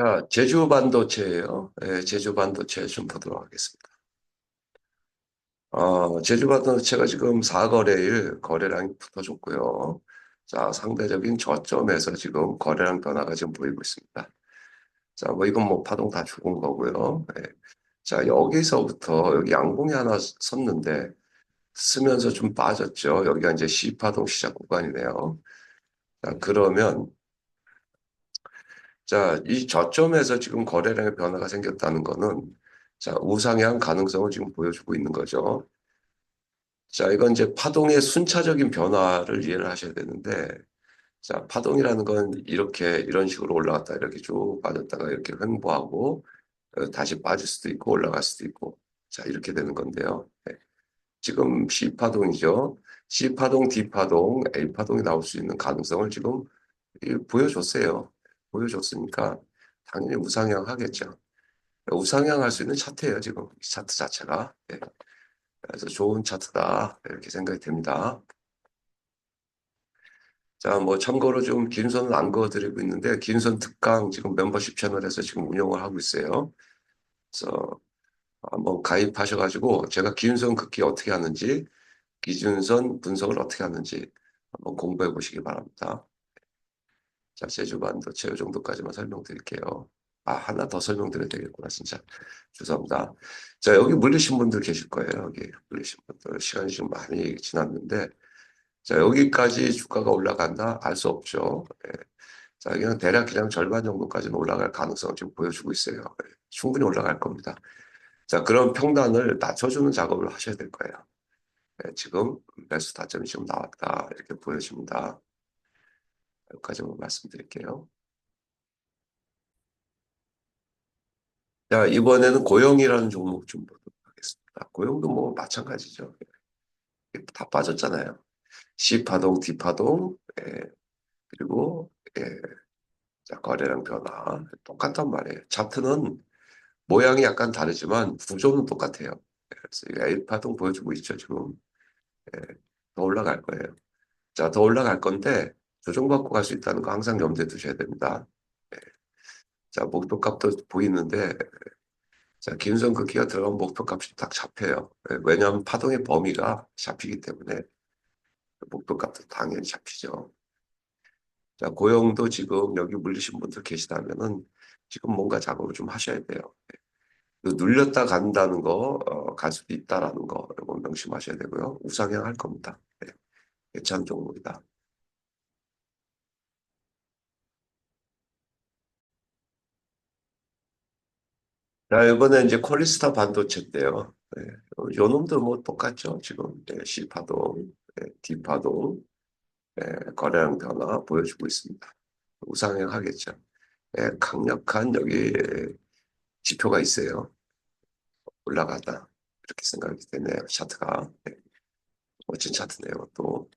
자, 제주 반도체예요. 예, 제주 반도체 좀 보도록 하겠습니다. 어, 제주 반도체가 지금 4거래일 거래량이 붙어줬고요. 자, 상대적인 저점에서 지금 거래량 변화가 지금 보이고 있습니다. 자, 뭐 이건 뭐 파동 다 죽은 거고요. 예. 자, 여기서부터 여기 양봉이 하나 섰는데 쓰면서 좀 빠졌죠. 여기가 이제 C파동 시작 구간이네요. 자, 그러면 자, 이 저점에서 지금 거래량의 변화가 생겼다는 거는 자, 우상향 가능성을 지금 보여주고 있는 거죠. 자, 이건 이제 파동의 순차적인 변화를 이해를 하셔야 되는데 자, 파동이라는 건 이렇게 이런 식으로 올라갔다 이렇게 쭉 빠졌다가 이렇게 횡보하고 어, 다시 빠질 수도 있고 올라갈 수도 있고 자, 이렇게 되는 건데요. 네. 지금 C파동이죠. C파동, D파동, A파동이 나올 수 있는 가능성을 지금 보여줬어요. 보여줬으니까 당연히 우상향 하겠죠. 우상향 할 수 있는 차트예요, 지금. 이 차트 자체가. 네. 그래서 좋은 차트다. 이렇게 생각이 됩니다. 자, 뭐 참고로 좀 긴선은 안 그어드리고 있는데 긴선 특강 지금 멤버십 채널에서 지금 운영을 하고 있어요. 그래서 한번 가입하셔가지고 제가 기준선 긋기 어떻게 하는지 기준선 분석을 어떻게 하는지 한번 공부해 보시기 바랍니다. 자, 제주반도체 이 정도까지만 설명드릴게요. 아, 하나 더 설명드려야 되겠구나, 진짜. 죄송합니다. 자, 여기 물리신 분들 계실 거예요. 여기 물리신 분들. 시간이 좀 많이 지났는데, 자, 여기까지 주가가 올라간다? 알 수 없죠. 예. 자, 그냥 대략 그냥 절반 정도까지는 올라갈 가능성을 지금 보여주고 있어요. 예. 충분히 올라갈 겁니다. 자, 그런 평단을 낮춰주는 작업을 하셔야 될 거예요. 예, 지금 매수 타점이 지금 나왔다. 이렇게 보여집니다. 여기까지만 말씀드릴게요. 자, 이번에는 고용이라는 종목 좀 보도록 하겠습니다. 고용도 뭐 마찬가지죠. 다 빠졌잖아요. C파동, D파동, 예, 그리고 예, 자, 거래량 변화 똑같단 말이에요. 차트는 모양이 약간 다르지만 구조는 똑같아요. 그래서 A파동 보여주고 있죠, 지금. 예, 더 올라갈 거예요. 자, 더 올라갈 건데 조정받고 갈 수 있다는 거 항상 염두에 두셔야 됩니다. 예. 자, 목표값도 보이는데 자, 기준선 긋기가 들어가면 목표값이 딱 잡혀요. 예, 왜냐하면 파동의 범위가 잡히기 때문에 목표값도 당연히 잡히죠. 자, 고용도 지금 여기 물리신 분들 계시다면은 지금 뭔가 작업을 좀 하셔야 돼요. 예. 눌렸다 간다는 거, 어, 갈 수도 있다라는 거, 이거 명심하셔야 되고요. 우상향 할 겁니다. 네. 괜찮은 종목이다. 자, 이번에 이제 콜리스타 반도체인데요. 네. 요 놈도 뭐 똑같죠. 지금 네, C파동, 네, D파동, 네, 거래량 변화 보여주고 있습니다. 우상향 하겠죠. 네, 강력한 여기 지표가 있어요. 올라가다. 이렇게 생각이 되네요. 차트가. 네. 멋진 차트네요. 또.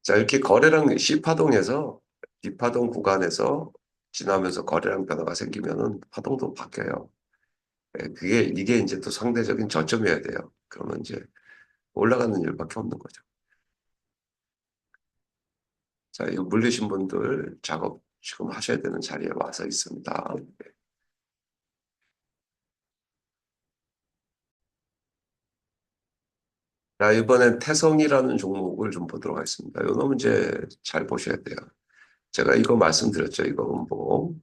자, 이렇게 거래량 C파동에서 D파동 구간에서 지나면서 거래량 변화가 생기면은 파동도 바뀌어요. 예, 그게 이게 이제 또 상대적인 저점이어야 돼요. 그러면 이제 올라가는 일밖에 없는 거죠. 자, 이 물리신 분들 작업 지금 하셔야 되는 자리에 와서 있습니다. 네. 자, 이번엔 태성이라는 종목을 좀 보도록 하겠습니다. 이 놈은 이제 잘 보셔야 돼요. 제가 이거 말씀드렸죠. 이거 뭐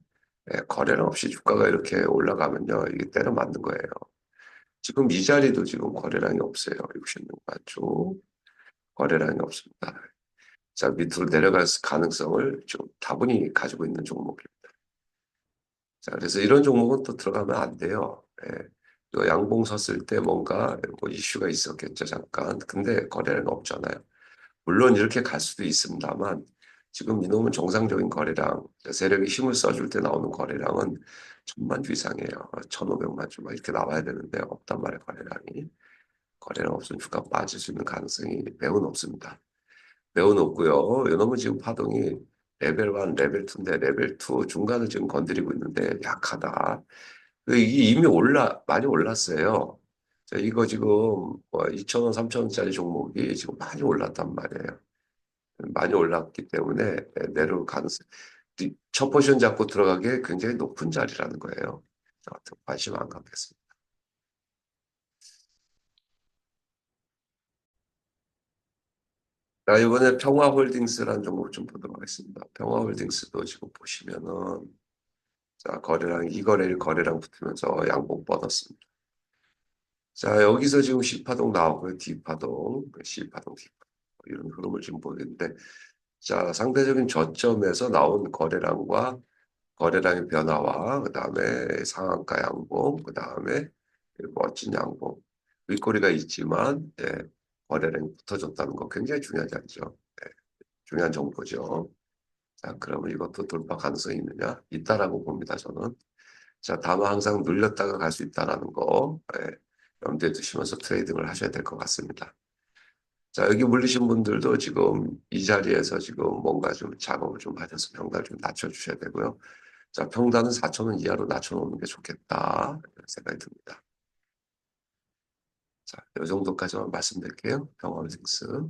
예, 거래량 없이 주가가 이렇게 올라가면요. 이게 때려 맞는 거예요. 지금 이 자리도 지금 거래량이 없어요. 66만 주 거래량이 없습니다. 자, 밑으로 내려갈 가능성을 좀 다분히 가지고 있는 종목입니다. 자, 그래서 이런 종목은 또 들어가면 안 돼요. 예. 양봉 섰을 때 뭔가 뭐 이슈가 있었겠죠, 잠깐. 근데 거래량 없잖아요. 물론 이렇게 갈 수도 있습니다만 지금 이놈은 정상적인 거래량, 세력이 힘을 써줄 때 나오는 거래량은 천만 주 이상이에요. 천오백만 주 막 이렇게 나와야 되는데 없단 말이에요, 거래량이. 거래량 없으면 주가 빠질 수 있는 가능성이 매우 높습니다. 매우 높고요. 이놈은 지금 파동이 레벨 1, 레벨 2인데 레벨 2 중간을 지금 건드리고 있는데 약하다. 그 이게 이미 올라, 많이 올랐어요. 자, 이거 지금 2,000원, 뭐 3,000원짜리 종목이 지금 많이 올랐단 말이에요. 많이 올랐기 때문에 내려올 가능성. 첫 포지션 잡고 들어가기에 굉장히 높은 자리라는 거예요. 아무튼 관심 안 갖겠습니다. 자, 이번에 평화홀딩스라는 종목 좀 보도록 하겠습니다. 평화홀딩스도 지금 보시면은 자, 거래량, 이 거래일 거래량 붙으면서 양봉 뻗었습니다. 자, 여기서 지금 C파동 나오고요. D파동, C파동, D파동. 이런 흐름을 지금 보이는데, 자, 상대적인 저점에서 나온 거래량과 거래량의 변화와 그 다음에 상한가 양봉, 그 다음에 멋진 양봉. 윗꼬리가 있지만, 예, 거래량이 붙어졌다는 거 굉장히 중요한 자리죠. 예, 중요한 정보죠. 자, 그러면 이것도 돌파 가능성이 있느냐? 있다라고 봅니다, 저는. 자, 다만 항상 눌렸다가 갈 수 있다라는 거, 예, 염두에 두시면서 트레이딩을 하셔야 될 것 같습니다. 자, 여기 물리신 분들도 지금 이 자리에서 지금 뭔가 좀 작업을 좀 하셔서 평단을 좀 낮춰주셔야 되고요. 자, 평단은 4,000원 이하로 낮춰놓는 게 좋겠다. 이런 생각이 듭니다. 자, 이 정도까지만 말씀드릴게요. 평화홀딩스.